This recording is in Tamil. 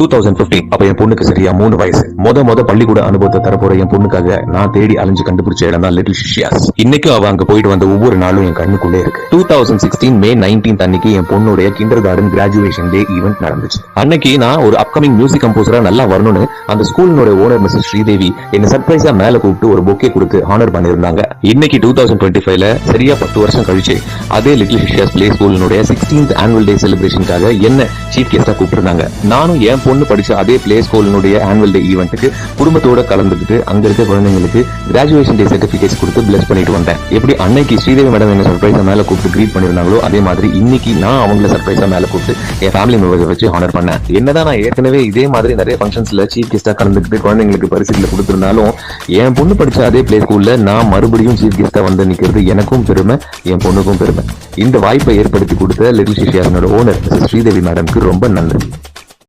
டூ தௌசண்ட் பிப்டீன் அப்ப என் பொண்ணுக்கு சரியா மூணு வயசு. மொத மொத பள்ளிக்கூட அனுபவத்தை தரப்போற என் பொண்ணுக்காக நான் தேடி அலைஞ்சு கண்டுபிடிச்ச இடம் தான் லிட்டில் ஷிஷியாஸ் இன்னைக்கும் அவ அங்க போயிட்டு வந்த ஒவ்வொரு நாளும் என் கண்ணுக்குள்ளே இருக்கு. Two thousand sixteen May nineteen அன்னைக்கு என் பொண்ணுடைய kindergarten graduation day event நடந்துச்சு. அன்னைக்கு நான் ஒரு அப்கமிங் மியூசிக் கம்போசரா நல்லா வரணும்னு அந்த ஸ்கூலினுடைய ஓனர் மிஸ்ஸஸ் ஸ்ரீதேவி என்ன சர்ப்ரைஸா மேல கூப்பிட்டு ஒரு பொக்கே கொடுத்து ஹானர் பண்ணியிருந்தாங்க. இன்னைக்கு டூ தௌசண்ட் டுவெண்ட்டி ஃபைவ்ல சரியா பத்து வருஷம் கழிச்சு அதே லிட்டில் ஷிஷியாஸ் பிளே ஸ்கூலினுடைய சிக்ஸ்டீன்த் ஆனுவல் டே செலிப்ரேஷனுக்காக என்ன சீஃப் கெஸ்டா கூப்பிட்டுருந்தாங்க. நானும் என் பொண்ணு படிச்ச அதே பிளே ஸ்கூலினுடைய ஆனுவல் டே ஈவெண்ட்டுக்கு குடும்பத்தோட கலந்துக்கிட்டு அங்க இருக்க குழந்தைங்களுக்கு கிராஜுவேஷன் டே சர்டிபிகேட்ஸ் கொடுத்து பிளஸ் பண்ணிட்டு வந்தேன். எப்படி அன்னைக்கு ஸ்ரீதேவி மேடம் என்ன சர்ப்ரைஸா மேல கூப்பிட்டு க்ரீட் பண்ணிருந்தாங்களோ அதே மாதிரி இன்னைக்கு நான் அவங்கள சர்ப்ரைஸா மேல கூப்பிட்டு என் ஃபேமிலி மெம்பர்ஸ் வச்சு ஹானர் பண்ணேன். என்னதான் நான் ஏற்கனவே இதே மாதிரி நிறைய ஃபங்க்ஷன்ஸ்ல சீஃப் கெஸ்டா கலந்துக்கிட்டு குழந்தைங்களுக்கு பரிசுகளை கொடுத்துருந்தாலும் என் பொண்ணு படிச்ச அதே பிளே ஸ்கூல்ல நான் மறுபடியும் சீஃப் கெஸ்டா வந்து நிக்கிறது எனக்கும் பெருமை என் பொண்ணுக்கும் பெருமை. இந்த வாய்ப்பை ஏற்படுத்தி கொடுத்த லிட்டில் சிஷியாரனோட ஓனர் ஸ்ரீதேவி மேடம்க்கு ரொம்ப நன்றி.